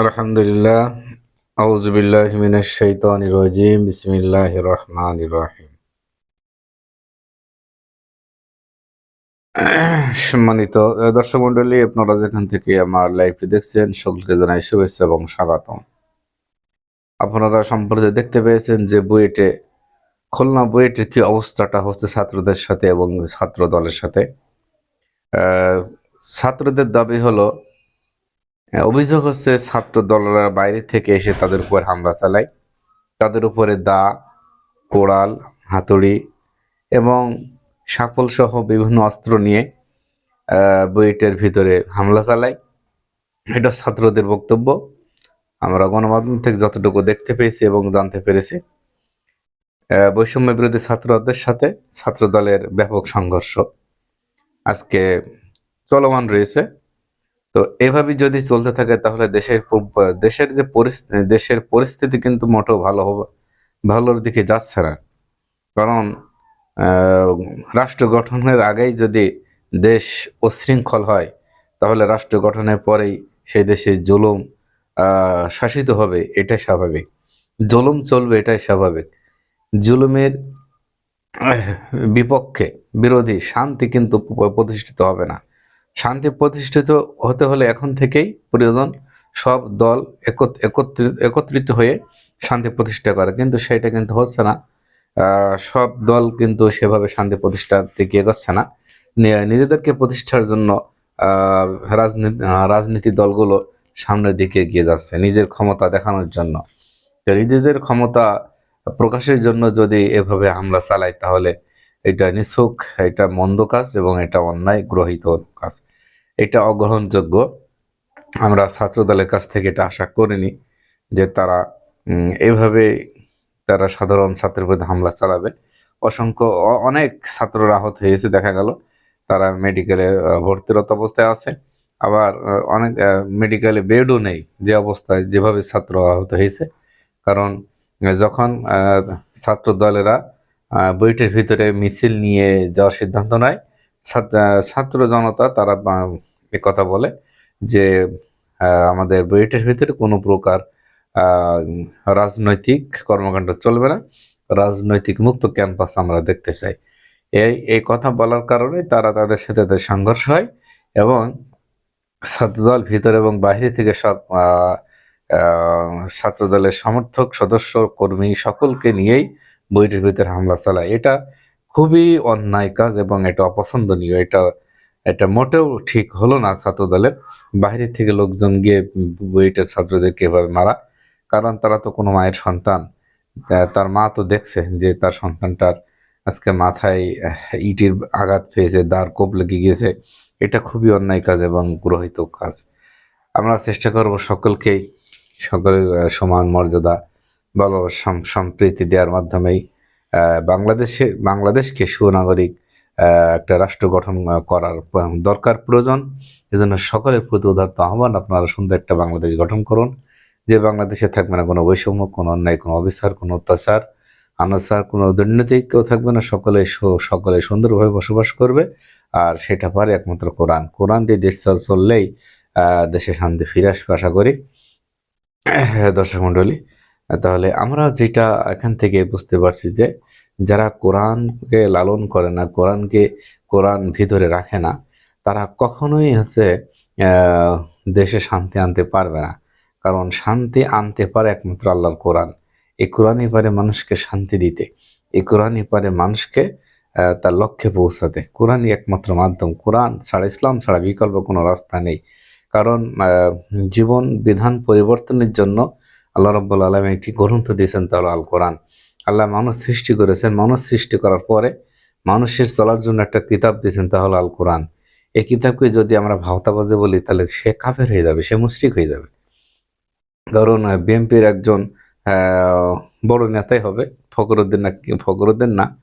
আলহামদুলিল্লাহ আউজুবিল্লাহ মিনাশ রাজিম, বিসমিল্লাহির রহমানির রহিম। সম্মানিত দর্শক মন্ডলী আপনারা যেখান থেকে আমার লাইভটি দেখছেন, সকলকে জানাই শুভেচ্ছা এবং স্বাগতম। আপনারা সম্প্রতি দেখতে পেয়েছেন যে বুয়েটে, খুলনা বুয়েটের কি অবস্থাটা হচ্ছে ছাত্রদের সাথে এবং ছাত্র দলের সাথে ছাত্রদের দাবি হলো অভিযোগ হচ্ছে ছাত্র দলরা বাইরে থেকে এসে তাদের উপর হামলা চালায়। তাদের উপরে দা, কোড়াল, হাতুড়ি এবং সাপল সহ বিভিন্ন অস্ত্র নিয়ে বুয়েটের ভিতরে হামলা চালায়। এটা ছাত্রদের বক্তব্য। আমরা গণমাধ্যম থেকে যতটুকু দেখতে পেয়েছি এবং জানতে পেরেছি। বৈষম্য বিরোধী ছাত্রদের সাথে ছাত্র দলের ব্যাপক সংঘর্ষ। আজকে চলমান রয়েছে। তো এভাবে যদি চলতে থাকে, তাহলে দেশের দেশের যে পরিস্থিতি দেশের পরিস্থিতি কিন্তু মোটেও ভালো হবে, ভালোর দিকে যাচ্ছে না। কারণ রাষ্ট্র গঠনের আগেই যদি দেশ উচ্ছৃঙ্খল হয়, তাহলে রাষ্ট্র গঠনের পরেই সেই দেশে জুলুম শাসিত হবে, এটাই স্বাভাবিক। জুলুম চলবে, এটাই স্বাভাবিক। জুলুমের বিপক্ষে বিরোধী শান্তি কিন্তু প্রতিষ্ঠিত হবে না। শান্তি প্রতিষ্ঠিত হতে হলে এখন থেকেই প্রয়োজন সব দল একত- একত্রিত একত্রিত হয়ে শান্তি প্রতিষ্ঠা করে। কিন্তু সেটা কিন্তু হচ্ছে না। সব দল কিন্তু সেভাবে শান্তি প্রতিষ্ঠার দিকে এগোচ্ছে না। নিজেদেরকে প্রতিষ্ঠার জন্য রাজনীতি রাজনীতি দলগুলো সামনের দিকে এগিয়ে যাচ্ছে নিজের ক্ষমতা দেখানোর জন্য। তো নিজেদের ক্ষমতা প্রকাশের জন্য যদি এভাবে হামলা চালায় তাহলে এটা নিছক, এটা মন্দ কাজ এবং এটা অন্যায় গ্রহিত কাজ। এটা অগ্রহণযোগ্য। আমরা ছাত্রদলের কাছ থেকে এটা আশা করিনি যে তারা এভাবে তারা সাধারণ ছাত্রের প্রতি হামলা চালাবে। অসংখ্য অনেক ছাত্ররা আহত হয়েছে, দেখা গেল। তারা মেডিকেলে ভর্তিরত অবস্থায় আছে। আবার অনেক মেডিকেলে বেডও নেই যে অবস্থায় যেভাবে ছাত্র আহত হয়েছে। কারণ যখন ছাত্র দলেরা আহ, বইটির ভিতরে মিছিল নিয়ে যাওয়ার সিদ্ধান্ত নেয়। ছাত্র জনতা তারা কথা বলে যে আমাদের বুয়েটের ভিতরে কোনো প্রকার রাজনৈতিক কর্মকাণ্ড চলবে না। রাজনৈতিক মুক্ত ক্যাম্পাস আমরা দেখতে চাই। এই এই কথা বলার কারণে তারা তাদের সাথে তাদের সংঘর্ষ হয় এবং ছাত্রদল ভিতরে এবং বাইরে থেকে সব ছাত্রদলের সমর্থক সদস্য কর্মী সকলকে নিয়েই বইটির ভিতরে হামলা চালায়। এটা খুবই অন্যায় কাজ এবং এটা অপছন্দনীয়। এটা এটা মোটেও ঠিক হলো না ছাত্র দলের বাইরে থেকে লোকজন গিয়ে বুয়েটের ছাত্রদেরকে এভাবে মারা। কারণ তারা তো কোনো মায়ের সন্তান। তার মা তো দেখছে যে তার সন্তানটার আজকে মাথায় ইটির আঘাত পেয়েছে, দাঁড় কোপ লেগে গিয়েছে। এটা খুবই অন্যায় কাজ এবং গ্রহিত কাজ। আমরা চেষ্টা করব সকলকেই, সকলের সমান মর্যাদা ভালোবাসা সম্প্রীতি দেওয়ার মাধ্যমেই বাংলাদেশে, বাংলাদেশকে সুনাগরিক একটা রাষ্ট্র গঠন করার দরকার প্রয়োজন। এজন্য সকলের প্রতি উদার্ত আহ্বান, আপনারা সুন্দর একটা বাংলাদেশ গঠন করুন। যে বাংলাদেশে থাকবে না, কোনো বৈষম্য, কোনো অন্যায়, কোনো অবিচার, কোনো অত্যাচার, আনাচার, কোনো দুর্নীতি, কেউ থাকবে না, সকলে সকলে সুন্দরভাবে বসবাস করবে। আর সেটা পারে একমাত্র কোরআন। কোরআন দিয়ে দেশ চল- চললেই দেশে শান্তি ফিরে আসবে, আশা করি। দর্শক মণ্ডলী তাহলে আমরা যেটা এখান থেকে বুঝতে পারছি যে যারা কোরআনকে লালন করে না, কোরআনকে, কোরআন ভিতরে রাখে না, তারা কখনোই হচ্ছে দেশে শান্তি আনতে পারবে না। কারণ শান্তি আনতে পারে একমাত্র আল্লাহর কোরআন। এই কোরআনই পারে মানুষকে শান্তি দিতে। এই কোরআনই পারে মানুষকে তার লক্ষ্যে পৌঁছাতে। কোরআনই একমাত্র মাধ্যম। কোরআন ছাড়া ইসলাম ছাড়া বিকল্প কোনো রাস্তা নেই। কারণ জীবন বিধান পরিবর্তনের জন্য আল্লাহ রব্বুল আলম একটি গ্রন্থ দিয়েছেন তা হলো আল কোরআন আল্লাহ মানুষ সৃষ্টি করেছেন, মানুষ সৃষ্টি করার পরে মানুষের চলার জন্য একটা কিতাব দিয়েছেন তাহলে আল কোরআন এই কিতাবকে যদি আমরা ভাওতাবাজে বলি, তাহলে সে কাফের হয়ে যাবে, সে মুশরিক হয়ে যাবে। ধরুন বিএনপির একজন বড় নেতাই হবে, ফখরুদ্দিন না ফখরুদ্দিন না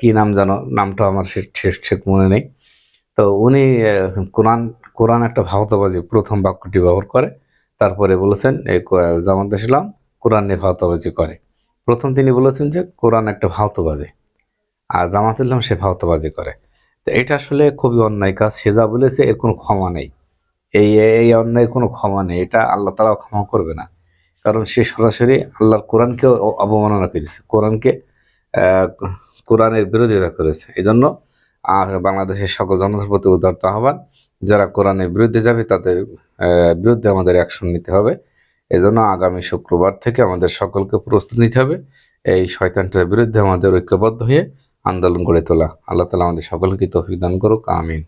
কি নাম জানো, নামটা আমার সে- ঠিক মনে নেই। তো উনি কোরআন কোরআন একটা ভাওতাবাজি, প্রথম বাক্যটি ব্যবহার করে। তারপরে বলেছেন এই জামাত ইসলাম কোরআন নিয়ে ভাওতাবাজি করে। প্রথম তিনি বলেছেন যে, কোরআন একটা ভাওতাবাজি, আর জামাত ইসলাম সে ভাওতাবাজি করে। তো এটা আসলে খুবই অন্যায় কাজ, সে যা বলেছে এর কোনো ক্ষমা নেই। এই এই অন্যায় কোনো ক্ষমা নেই, এটা আল্লাহ তালা ক্ষমা করবে না। কারণ সে সরাসরি আল্লাহর কোরআনকে অবমাননা করেছে, কোরআনকে কোরআনের বিরোধিতা করেছে। এই জন্য আর বাংলাদেশের সকল জনতার প্রতি উদারতা আহ্বান যারা কোরআনের বিরুদ্ধে যাবে, তাদের বিরুদ্ধে আমাদের অ্যাকশন নিতে হবে। এজন্য আগামী শুক্রবার থেকে আমাদের সকলকে প্রস্তুত নিতে হবে। এই শয়তানটার বিরুদ্ধে আমাদের ঐক্যবদ্ধ হয়ে আন্দোলন গড়ে তোলা। আল্লাহ তালা আমাদের সকলকে তৌফিক করুক, আমিন।